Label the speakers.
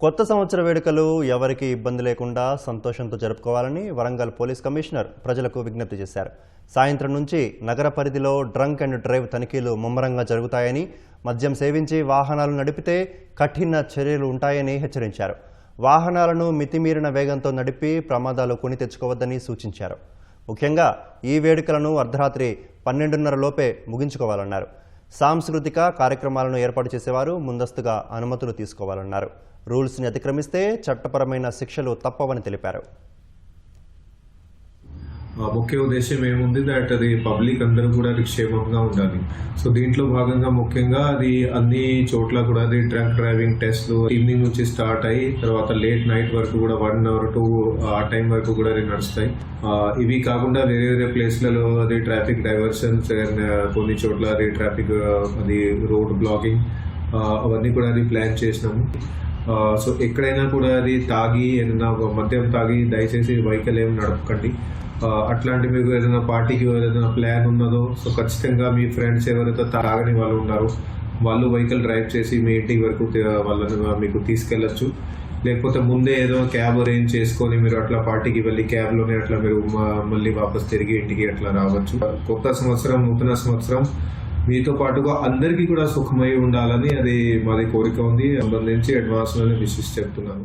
Speaker 1: కొత్త సంవత్సర వేడుకలు ఎవరికి ఇబ్బంది లేకుండా సంతోషంతో జరుపుకోవాలని వరంగల్ పోలీస్ కమిషనర్ ప్రజలకు విజ్ఞప్తి చేశారు. సాయంత్రం నుంచి నగర పరిధిలో డ్రంక్ అండ్ డ్రైవ్ తనిఖీలు ముమ్మరంగా జరుగుతాయని మద్యం సేవించి వాహనాలు నడిపితే కఠిన చర్యలు ఉంటాయని హెచ్చరించారు. వాహనాలను మితిమీరిన వేగంతో నడిపి ప్రమాదాలు కొని తెచ్చుకోవద్దని సూచించారు. ముఖ్యంగా ఈ వేడుకలను అర్ధరాత్రి పన్నెండున్నర లోపే ముగించుకోవాలన్నారు. సాంస్కృతిక కార్యక్రమాలను ఏర్పాటు చేసేవారు ముందస్తుగా అనుమతులు తీసుకోవాలన్నారు. రూల్స్ని అతిక్రమిస్తే చట్టపరమైన శిక్షలు తప్పవని తెలిపారు.
Speaker 2: ముఖ్య ఉద్దేశం ఏముంది? దట్ అది పబ్లిక్ అందరూ కూడా క్షేమంగా ఉండాలి. సో దీంట్లో భాగంగా ముఖ్యంగా అది అన్ని చోట్ల కూడా అది డ్రంక్ డ్రైవింగ్ టెస్ట్లు ఈవినింగ్ నుంచి స్టార్ట్ అయ్యి తర్వాత లేట్ నైట్ వరకు కూడా వన్ అవర్ టూ ఆ టైం వరకు కూడా అది నడుస్తాయి. ఇవి కాకుండా వేరే వేరే ప్లేస్లలో అది ట్రాఫిక్ డైవర్షన్స్ అండ్ కొన్ని చోట్ల అది ట్రాఫిక్ అది రోడ్ బ్లాకింగ్ అవన్నీ కూడా అది ప్లాన్ చేసినాము. సో ఎక్కడైనా కూడా అది తాగి ఏదైనా ఒక మద్యం తాగి దయచేసి వెహికల్ ఏమి నడపకండి. అట్లాంటి మీకు ఏదైనా పార్టీకి ఏదైనా ప్లాన్ ఉన్నదో సో ఖచ్చితంగా మీ ఫ్రెండ్స్ ఎవరైతే తాగని వాళ్ళు ఉన్నారో వాళ్ళు వెహికల్ డ్రైవ్ చేసి మీ ఇంటికి వరకు వాళ్ళని మీకు తీసుకెళ్ళచ్చు. లేకపోతే ముందే ఏదో క్యాబ్ అరేంజ్ చేసుకొని మీరు అట్లా పార్టీకి వెళ్ళి క్యాబ్లోనే అట్లా మీరు మళ్ళీ వాపస్ తిరిగి ఇంటికి అట్లా రావచ్చు. కొత్త సంవత్సరం నూతన సంవత్సరం మీతో పాటుగా అందరికీ కూడా సుఖమై ఉండాలని అది మాది కోరిక ఉంది. సంబంధించి అడ్వాన్స్లోనే విషిస్ చెప్తున్నాను.